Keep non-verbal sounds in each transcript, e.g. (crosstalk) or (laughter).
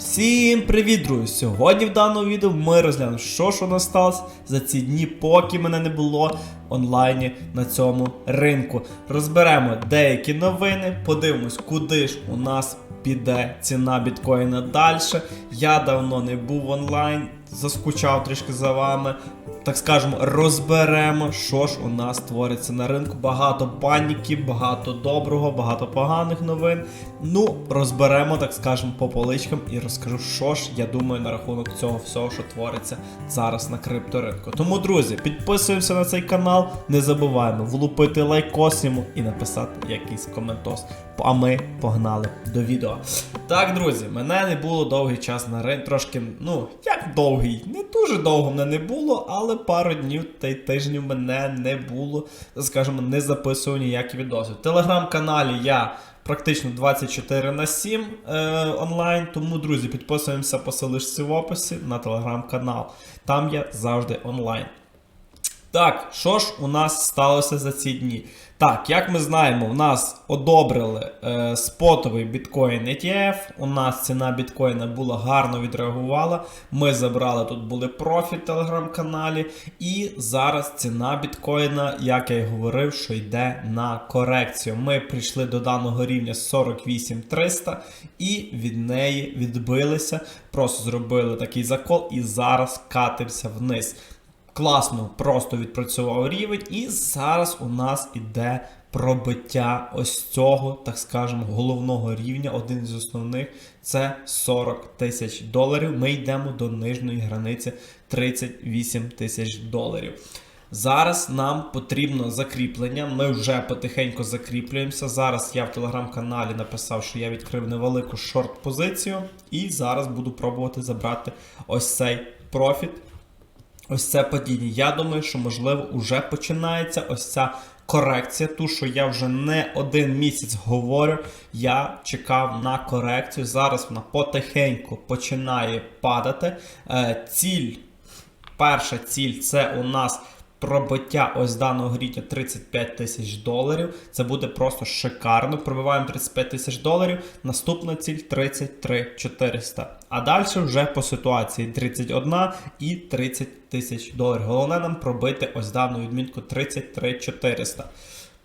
Всім привіт, друзі! Сьогодні в даному відео ми розглянемо, що ж у нас сталося за ці дні, поки мене не було онлайні на цьому ринку. Розберемо деякі новини, подивимось, куди ж у нас піде ціна біткоїна далі. Я давно не був онлайн, заскучав трішки за вами. Так скажемо, розберемо, що ж у нас твориться на ринку. Багато паніки, багато доброго, багато поганих новин. Ну, розберемо, так скажемо, по поличкам і розкажу, що ж я думаю на рахунок цього всього, що твориться зараз на крипторинку. Тому, друзі, підписуємося на цей канал, не забуваємо влупити лайкос йому і написати якийсь коментос. А ми погнали до відео. Так, друзі, мене не було довгий час на ринку. Трошки, ну, як довгий, не дуже довго мене не було, але пару днів та й тижнів мене не було, скажімо, не записував ніякі відоси. В телеграм-каналі я практично 24 на 7 е, онлайн. Тому, друзі, підписуємося по селищці в описі на телеграм-канал. Там я завжди онлайн. Так, що ж у нас сталося за ці дні? Так, як ми знаємо, в нас одобрили е, спотовий біткоін ETF. У нас ціна біткоїна була гарно відреагувала. Ми забрали тут були профі в телеграм-каналі. І зараз ціна біткоїна, як я й говорив, що йде на корекцію. Ми прийшли до даного рівня 48300 і від неї відбилися. Просто зробили такий закол і зараз катимося вниз класно просто відпрацював рівень, і зараз у нас іде пробиття ось цього, так скажемо, головного рівня, один з основних це 40 тисяч доларів. Ми йдемо до нижньої границі 38 тисяч доларів. Зараз нам потрібно закріплення. Ми вже потихеньку закріплюємося. Зараз я в телеграм-каналі написав, що я відкрив невелику шорт-позицію, і зараз буду пробувати забрати ось цей профіт ось це падіння. Я думаю, що можливо вже починається ось ця корекція. Ту, що я вже не один місяць говорю, я чекав на корекцію. Зараз вона потихеньку починає падати. Е, ціль, перша ціль це у нас. Пробиття ось даного рівня 35 тисяч доларів. Це буде просто шикарно. Пробиваємо 35 тисяч доларів. Наступна ціль 33 400. А далі вже по ситуації 31 і 30 тисяч доларів. Головне нам пробити ось дану відмітку 33 400.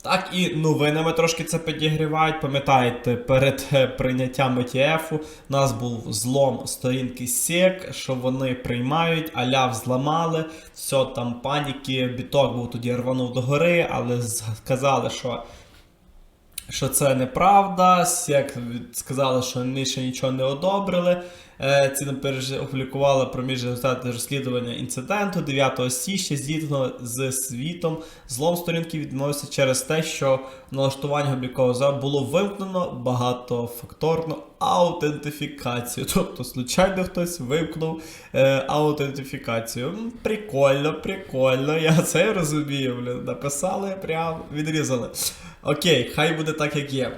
Так, і новинами трошки це підігрівають. Пам'ятаєте, перед е, прийняттям ETF у нас був злом сторінки SEC, що вони приймають, аля взламали, все там паніки, біток був тоді рванув до гори, але сказали, що. Що це неправда, як сказали, що вони ще нічого не одобрили. Е, Ці наперед опублікували проміжні результати розслідування інциденту 9 січня зіткнуло з світом. Злом сторінки відмовився через те, що налаштування облікового залу було вимкнено багатофакторну аутентифікацію. Тобто, случайно хтось вимкнув е, аутентифікацію. Прикольно, прикольно. Я це розумію. Написали, прям відрізали. Окей, хай буде так, як є.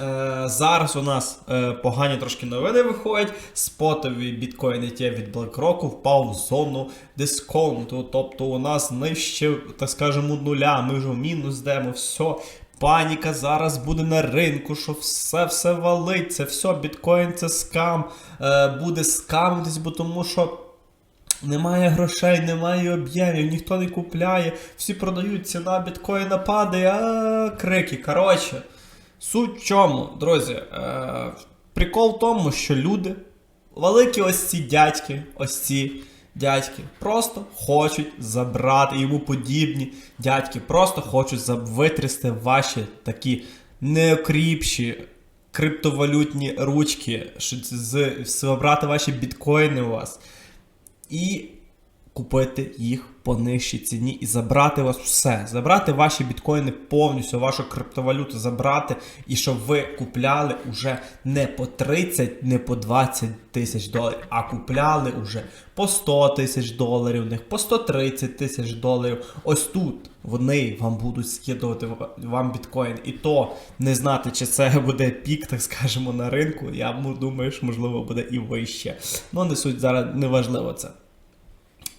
Е, зараз у нас е, погані трошки новини виходять. Спотовий біткоін ETF від BlackRock впав в зону дисконту. Тобто у нас нижче, так скажемо, нуля. Ми вже в мінус йдемо, все. Паніка зараз буде на ринку, що все все валиться, все, біткоін це скам, е, буде скамитись, бо тому що. Немає грошей, немає об'ємів, ніхто не купляє, всі продають, ціна біткоїна падає, а крики. Коротше, суть в чому, друзі, е, прикол в тому, що люди, великі ось ці дядьки, ось ці дядьки, просто хочуть забрати йому подібні дядьки, просто хочуть витрясти ваші такі неокріпші криптовалютні ручки, що з, забрати ваші біткоїни у вас. І купити їх по нижчій ціні і забрати у вас все. Забрати ваші біткоїни повністю, вашу криптовалюту забрати, і щоб ви купляли уже не по 30, не по 20 тисяч доларів, а купляли уже по 100 тисяч доларів, них по 130 тисяч доларів. Ось тут вони вам будуть скидувати вам біткоін. І то не знати, чи це буде пік, так скажемо, на ринку. Я думаю, що можливо буде і вище. Ну, не суть зараз неважливо це.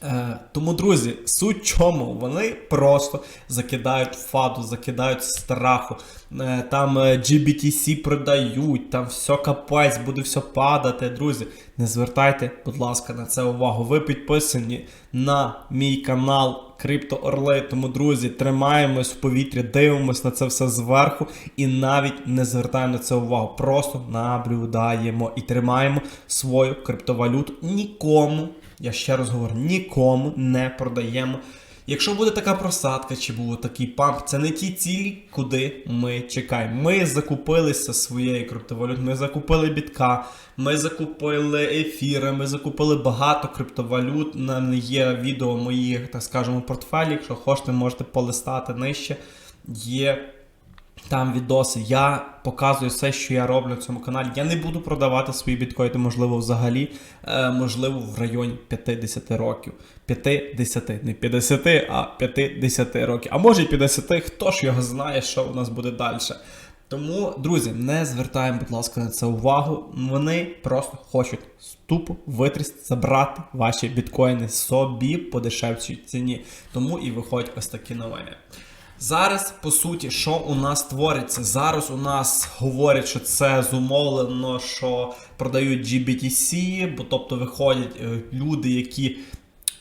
Е, тому, друзі, суть чому вони просто закидають фаду, закидають страху. Е, там е, GBTC продають, там все капець, буде все падати. Друзі, не звертайте, будь ласка, на це увагу. Ви підписані на мій канал Крипто Орли. Тому, друзі, тримаємось в повітрі, дивимось на це все зверху і навіть не звертаємо на це увагу. Просто наблюдаємо і тримаємо свою криптовалюту нікому. Я ще раз говорю, нікому не продаємо. Якщо буде така просадка чи було такий памп, це не ті цілі, куди ми чекаємо. Ми закупилися своєю криптовалютою, ми закупили бітка, ми закупили ефіри, ми закупили багато криптовалют. Нам є відео моїх, так скажемо, портфелі. Якщо хочете, можете полистати нижче. Є там відоси. Я показую все, що я роблю на цьому каналі. Я не буду продавати свої біткоїни, можливо, взагалі, е, можливо, в районі 50 років. 50, не 50, а 50 років. А може і 50, хто ж його знає, що у нас буде далі. Тому, друзі, не звертаємо, будь ласка, на це увагу. Вони просто хочуть тупо витрість, забрати ваші біткоїни собі по дешевшій ціні. Тому і виходять ось такі новини. Зараз, по суті, що у нас твориться? Зараз у нас говорять, що це зумовлено, що продають GBTC, бо тобто виходять е, люди, які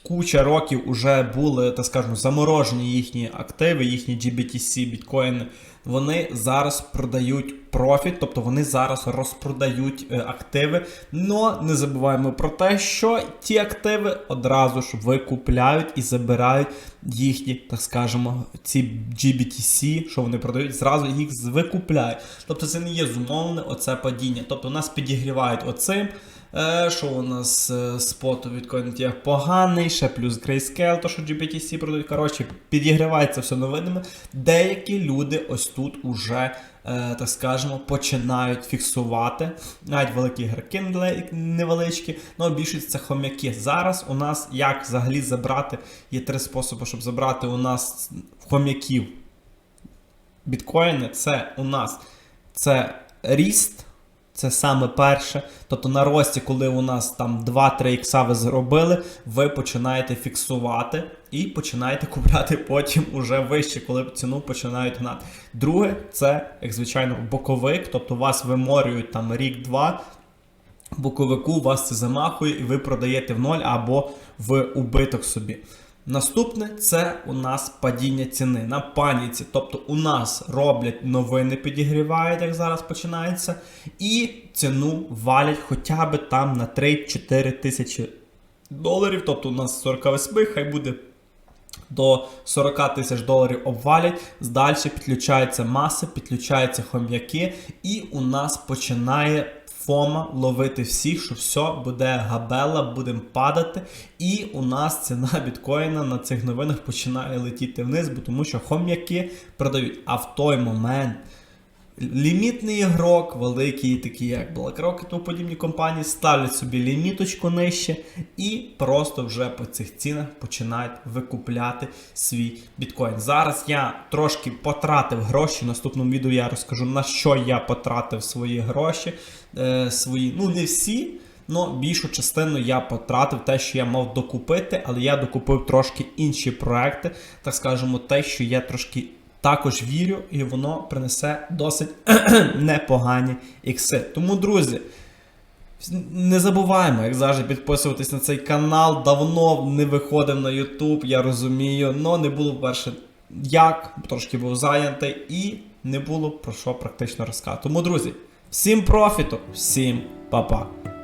куча років вже були, так скажемо, заморожені їхні активи, їхні GBTC, біткоїни. Вони зараз продають профіт, тобто вони зараз розпродають е, активи. Но не забуваємо про те, що ті активи одразу ж викупляють і забирають їхні, так скажемо, ці GBTC, що вони продають, зразу їх викупляють. Тобто це не є зумовлене оце падіння. Тобто нас підігрівають оцим. Е, Що у нас е, споту від CoinTF поганий, ще плюс Grayscale, то що GBTC продають. Коротше, підігрівається все новинами. Деякі люди ось тут уже, е, так скажемо, починають фіксувати. Навіть великі ігроки невеличкі, але більшість це хомяки. Зараз у нас як взагалі забрати, є три способи, щоб забрати у нас хомяків біткоїни. Це у нас це ріст. Це саме перше. Тобто на рості, коли у нас там 2-3 ікса ви зробили, ви починаєте фіксувати і починаєте (laughs) купляти потім уже вище, коли ціну починають гнати. Друге, це, як звичайно, боковик, тобто вас виморюють там рік-два. Боковику вас це замахує, і ви продаєте в ноль або в убиток собі. Наступне це у нас падіння ціни на паніці. Тобто у нас роблять новини, підігрівають, як зараз починається, і ціну валять хоча б там на 3-4 тисячі доларів. Тобто у нас 48, хай буде до 40 тисяч доларів обвалять. Далі підключаються маси, підключаються хом'яки, і у нас починає. Фома ловити всіх, що все буде габела, будемо падати. І у нас ціна біткоїна на цих новинах починає летіти вниз, бо тому що хом'яки продають. А в той момент лімітний ігрок, великий, такі як BlackRock і тому подібні компанії, ставлять собі ліміточку нижче і просто вже по цих цінах починають викупляти свій біткоін. Зараз я трошки потратив гроші. В наступному відео я розкажу на що я потратив свої гроші. Е, свої, ну не всі. Ну, більшу частину я потратив те, що я мав докупити, але я докупив трошки інші проекти, так скажемо, те, що я трошки також вірю, і воно принесе досить (clears throat) непогані ікси. Тому, друзі, не забуваємо, як завжди, підписуватись на цей канал. Давно не виходив на YouTube, я розумію, але не було перше як, трошки був зайнятий, і не було про що практично розказати. Тому, друзі, всім профіту, всім па-па.